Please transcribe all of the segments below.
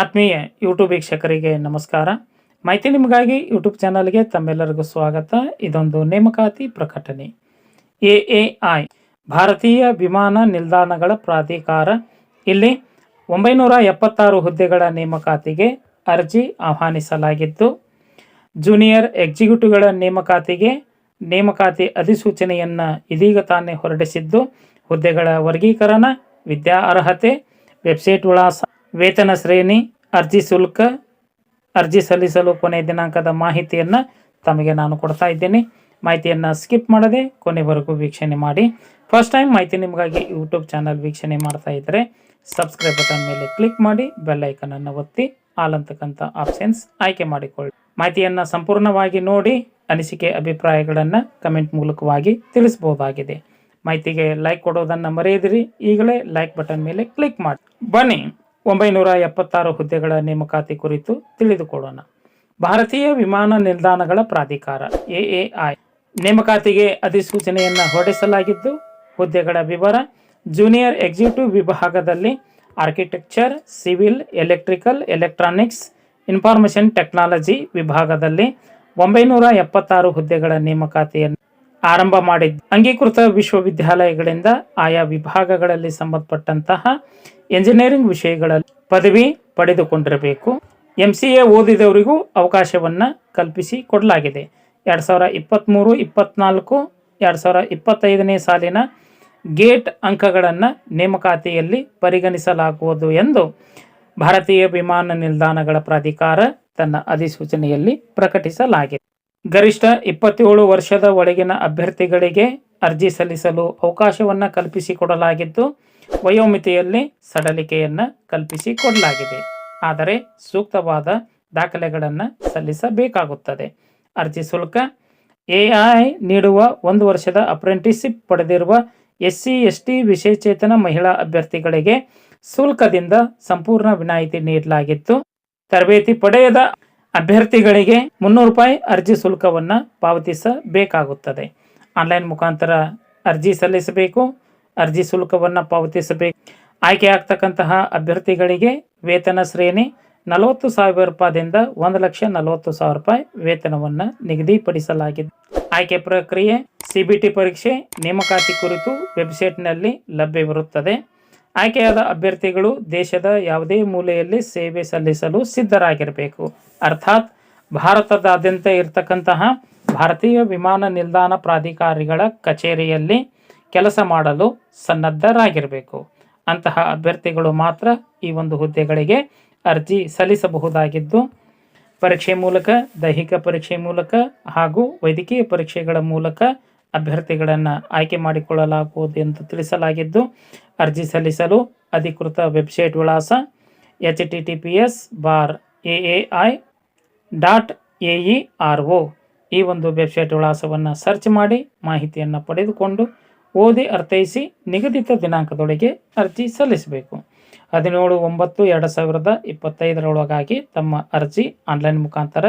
ಆತ್ಮೀಯ ಯೂಟ್ಯೂಬ್ ವೀಕ್ಷಕರಿಗೆ ನಮಸ್ಕಾರ. ಮಾಹಿತಿ ನಿಮಗಾಗಿ ಯೂಟ್ಯೂಬ್ ಚಾನಲ್ಗೆ ತಮ್ಮೆಲ್ಲರಿಗೂ ಸ್ವಾಗತ. ಇದೊಂದು ನೇಮಕಾತಿ ಪ್ರಕಟಣೆ. ಎ ಎ ಐ, ಭಾರತೀಯ ವಿಮಾನ ನಿಲ್ದಾಣಗಳ ಪ್ರಾಧಿಕಾರ. ಇಲ್ಲಿ ಒಂಬೈನೂರ ಎಪ್ಪತ್ತಾರು ಹುದ್ದೆಗಳ ನೇಮಕಾತಿಗೆ ಅರ್ಜಿ ಆಹ್ವಾನಿಸಲಾಗಿದ್ದು ಜೂನಿಯರ್ ಎಕ್ಸಿಕ್ಯೂಟಿವ್ಗಳ ನೇಮಕಾತಿಗೆ ನೇಮಕಾತಿ ಅಧಿಸೂಚನೆಯನ್ನು ಇದೀಗ ತಾನೇ ಹೊರಡಿಸಿದ್ದು, ಹುದ್ದೆಗಳ ವರ್ಗೀಕರಣ, ವಿದ್ಯಾ ಅರ್ಹತೆ, ವೆಬ್ಸೈಟ್ ವಿಳಾಸ ವೇತನ ಶ್ರೇಣಿ, ಅರ್ಜಿ ಶುಲ್ಕ, ಅರ್ಜಿ ಸಲ್ಲಿಸಲು ಕೊನೆಯ ದಿನಾಂಕದ ಮಾಹಿತಿಯನ್ನು ತಮಗೆ ನಾನು ಕೊಡ್ತಾ ಇದ್ದೇನೆ. ಮಾಹಿತಿಯನ್ನು ಸ್ಕಿಪ್ ಮಾಡದೆ ಕೊನೆವರೆಗೂ ವೀಕ್ಷಣೆ ಮಾಡಿ. ಫಸ್ಟ್ ಟೈಮ್ ಮಾಹಿತಿ ನಿಮಗಾಗಿ ಯೂಟ್ಯೂಬ್ ಚಾನಲ್ ವೀಕ್ಷಣೆ ಮಾಡ್ತಾ ಇದ್ದರೆ ಸಬ್ಸ್ಕ್ರೈಬ್ ಬಟನ್ ಮೇಲೆ ಕ್ಲಿಕ್ ಮಾಡಿ ಬೆಲ್ ಐಕನನ್ನು ಒತ್ತಿ ಆಲ್ ಅಂತಕ್ಕಂಥ ಆಪ್ಷನ್ಸ್ ಆಯ್ಕೆ ಮಾಡಿಕೊಳ್ಳಿ. ಮಾಹಿತಿಯನ್ನು ಸಂಪೂರ್ಣವಾಗಿ ನೋಡಿ, ಅನಿಸಿಕೆ ಅಭಿಪ್ರಾಯಗಳನ್ನು ಕಮೆಂಟ್ ಮೂಲಕವಾಗಿ ತಿಳಿಸಬಹುದಾಗಿದೆ. ಮಾಹಿತಿಗೆ ಲೈಕ್ ಕೊಡೋದನ್ನು ಮರೆಯದಿರಿ, ಈಗಲೇ ಲೈಕ್ ಬಟನ್ ಮೇಲೆ ಕ್ಲಿಕ್ ಮಾಡಿ. ಬನ್ನಿ. ಒಂಬೈನೂರ ಎಪ್ಪತ್ತಾರು ಹುದ್ದೆಗಳ ನೇಮಕಾತಿ ಕುರಿತು ತಿಳಿದುಕೊಳ್ಳೋಣ. ಭಾರತೀಯ ವಿಮಾನ ನಿಲ್ದಾಣಗಳ ಪ್ರಾಧಿಕಾರ, ಎಎಐ, ನೇಮಕಾತಿಗೆ ಅಧಿಸೂಚನೆಯನ್ನು ಹೊರಡಿಸಲಾಗಿದ್ದು, ಹುದ್ದೆಗಳ ವಿವರ ಜೂನಿಯರ್ ಎಕ್ಸಿಕ್ಯೂಟಿವ್ ವಿಭಾಗದಲ್ಲಿ architecture, civil, electrical, electronics, information technology ವಿಭಾಗದಲ್ಲಿ ಒಂಬೈನೂರ ಎಪ್ಪತ್ತಾರು ಹುದ್ದೆಗಳ ನೇಮಕಾತಿಯನ್ನು ಆರಂಭ ಮಾಡಿದ್ದು ಅಂಗೀಕೃತ ವಿಶ್ವವಿದ್ಯಾಲಯಗಳಿಂದ ಆಯಾ ವಿಭಾಗಗಳಲ್ಲಿ ಸಂಬಂಧಪಟ್ಟಂತಹ ಎಂಜಿನಿಯರಿಂಗ್ ವಿಷಯಗಳಲ್ಲಿ ಪದವಿ ಪಡೆದುಕೊಂಡಿರಬೇಕು. ಎಂ ಸಿ ಎ ಓದಿದವರಿಗೂ ಅವಕಾಶವನ್ನು ಕಲ್ಪಿಸಿ ಕೊಡಲಾಗಿದೆ. ಎರಡು ಸಾವಿರ ಇಪ್ಪತ್ತ್ಮೂರು ಇಪ್ಪತ್ತ್ನಾಲ್ಕು ಎರಡು ಸಾವಿರ ಇಪ್ಪತ್ತೈದನೇ ಸಾಲಿನ ಗೇಟ್ ಅಂಕಗಳನ್ನು ನೇಮಕಾತಿಯಲ್ಲಿ ಪರಿಗಣಿಸಲಾಗುವುದು ಎಂದು ಭಾರತೀಯ ವಿಮಾನ ನಿಲ್ದಾಣಗಳ ಪ್ರಾಧಿಕಾರ ತನ್ನ ಅಧಿಸೂಚನೆಯಲ್ಲಿ ಪ್ರಕಟಿಸಲಾಗಿದೆ. ಗರಿಷ್ಠ ಇಪ್ಪತ್ತೇಳು ವರ್ಷದ ಒಳಗಿನ ಅಭ್ಯರ್ಥಿಗಳಿಗೆ ಅರ್ಜಿ ಸಲ್ಲಿಸಲು ಅವಕಾಶವನ್ನು ಕಲ್ಪಿಸಿಕೊಡಲಾಗಿದ್ದು, ವಯೋಮಿತಿಯಲ್ಲಿ ಸಡಲಿಕೆಯನ್ನು ಕಲ್ಪಿಸಿಕೊಡಲಾಗಿದೆ. ಆದರೆ ಸೂಕ್ತವಾದ ದಾಖಲೆಗಳನ್ನು ಸಲ್ಲಿಸಬೇಕಾಗುತ್ತದೆ. ಅರ್ಜಿ ಶುಲ್ಕ, ಎ ನೀಡುವ ಒಂದು ವರ್ಷದ ಅಪ್ರೆಂಟಿಸ್ಶಿಪ್ ಪಡೆದಿರುವ ಎಸ್ ಸಿ ಎಸ್ ಟಿ ವಿಶೇಷಚೇತನ ಮಹಿಳಾ ಅಭ್ಯರ್ಥಿಗಳಿಗೆ ಶುಲ್ಕದಿಂದ ಸಂಪೂರ್ಣ ವಿನಾಯಿತಿ ನೀಡಲಾಗಿತ್ತು. ತರಬೇತಿ ಪಡೆಯದ ಅಭ್ಯರ್ಥಿಗಳಿಗೆ ಮುನ್ನೂರು ರೂಪಾಯಿ ಅರ್ಜಿ ಶುಲ್ಕವನ್ನು ಪಾವತಿಸಬೇಕಾಗುತ್ತದೆ. ಆನ್ಲೈನ್ ಮುಖಾಂತರ ಅರ್ಜಿ ಸಲ್ಲಿಸಬೇಕು, ಅರ್ಜಿ ಶುಲ್ಕವನ್ನು ಪಾವತಿಸಬೇಕು. ಆಯ್ಕೆ ಆಗ್ತಕ್ಕಂತಹ ಅಭ್ಯರ್ಥಿಗಳಿಗೆ ವೇತನ ಶ್ರೇಣಿ ನಲವತ್ತು ಸಾವಿರ ರೂಪಾಯಿದಿಂದ ಒಂದು ಲಕ್ಷ ನಲವತ್ತು ಸಾವಿರ ರೂಪಾಯಿ ವೇತನವನ್ನು ನಿಗದಿಪಡಿಸಲಾಗಿದೆ. ಆಯ್ಕೆ ಪ್ರಕ್ರಿಯೆ ಸಿ ಬಿ ಟಿ ಪರೀಕ್ಷೆ ನೇಮಕಾತಿ ಕುರಿತು ವೆಬ್ಸೈಟ್ನಲ್ಲಿ ಲಭ್ಯವಿರುತ್ತದೆ. ಆಯ್ಕೆಯಾದ ಅಭ್ಯರ್ಥಿಗಳು ದೇಶದ ಯಾವುದೇ ಮೂಲೆಯಲ್ಲಿ ಸೇವೆ ಸಲ್ಲಿಸಲು ಸಿದ್ಧರಾಗಿರಬೇಕು. ಅರ್ಥಾತ್ ಭಾರತದಾದ್ಯಂತ ಇರತಕ್ಕಂತಹ ಭಾರತೀಯ ವಿಮಾನ ನಿಲ್ದಾಣ ಪ್ರಾಧಿಕಾರಿಗಳ ಕಚೇರಿಯಲ್ಲಿ ಕೆಲಸ ಮಾಡಲು ಸನ್ನದ್ಧರಾಗಿರಬೇಕು. ಅಂತಹ ಅಭ್ಯರ್ಥಿಗಳು ಮಾತ್ರ ಈ ಒಂದು ಹುದ್ದೆಗಳಿಗೆ ಅರ್ಜಿ ಸಲ್ಲಿಸಬಹುದಾಗಿದ್ದು, ಪರೀಕ್ಷೆ ಮೂಲಕ, ದೈಹಿಕ ಪರೀಕ್ಷೆ ಮೂಲಕ ಹಾಗೂ ವೈದ್ಯಕೀಯ ಪರೀಕ್ಷೆಗಳ ಮೂಲಕ ಅಭ್ಯರ್ಥಿಗಳನ್ನು ಆಯ್ಕೆ ಮಾಡಿಕೊಳ್ಳಲಾಗುವುದು ಎಂದು ತಿಳಿಸಲಾಗಿದ್ದು ಅರ್ಜಿ ಸಲ್ಲಿಸಲು ಅಧಿಕೃತ ವೆಬ್ಸೈಟ್ ವಿಳಾಸ H T T P S bar A A I dot A E R O ಈ ಒಂದು ವೆಬ್ಸೈಟ್ ವಿಳಾಸವನ್ನು ಸರ್ಚ್ ಮಾಡಿ ಮಾಹಿತಿಯನ್ನು ಪಡೆದುಕೊಂಡು ಓದಿ ಅರ್ಥೈಸಿ ನಿಗದಿತ ದಿನಾಂಕದೊಳಗೆ ಅರ್ಜಿ ಸಲ್ಲಿಸಬೇಕು. ಹದಿನೇಳು ಒಂಬತ್ತು ಎರಡು ಸಾವಿರದ ಇಪ್ಪತ್ತೈದರೊಳಗಾಗಿ ತಮ್ಮ ಅರ್ಜಿ ಆನ್ಲೈನ್ ಮುಖಾಂತರ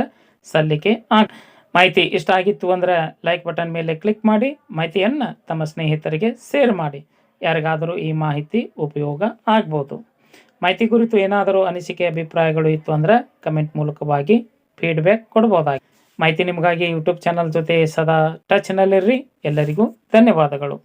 ಸಲ್ಲಿಕೆ ಆಗ ಮಾಹಿತಿ ಇಷ್ಟ ಆಗಿತ್ತು ಅಂದರೆ ಲೈಕ್ ಬಟನ್ ಮೇಲೆ ಕ್ಲಿಕ್ ಮಾಡಿ ಮಾಹಿತಿಯನ್ನು ತಮ್ಮ ಸ್ನೇಹಿತರಿಗೆ ಶೇರ್ ಮಾಡಿ. ಯಾರಿಗಾದರೂ ಈ ಮಾಹಿತಿ ಉಪಯೋಗ ಆಗ್ಬೋದು. ಮಾಹಿತಿ ಕುರಿತು ಏನಾದರೂ ಅನಿಸಿಕೆ, ಅಭಿಪ್ರಾಯಗಳು ಇತ್ತು ಅಂದರೆ ಕಮೆಂಟ್ ಮೂಲಕವಾಗಿ ಫೀಡ್ಬ್ಯಾಕ್ ಕೊಡ್ಬೋದಾಗಿ. ಮಾಹಿತಿ ನಿಮಗಾಗಿ ಯೂಟ್ಯೂಬ್ ಚಾನಲ್ ಜೊತೆ ಸದಾ ಟಚ್ನಲ್ಲಿರ್ರಿ ಎಲ್ಲರಿಗೂ ಧನ್ಯವಾದಗಳು.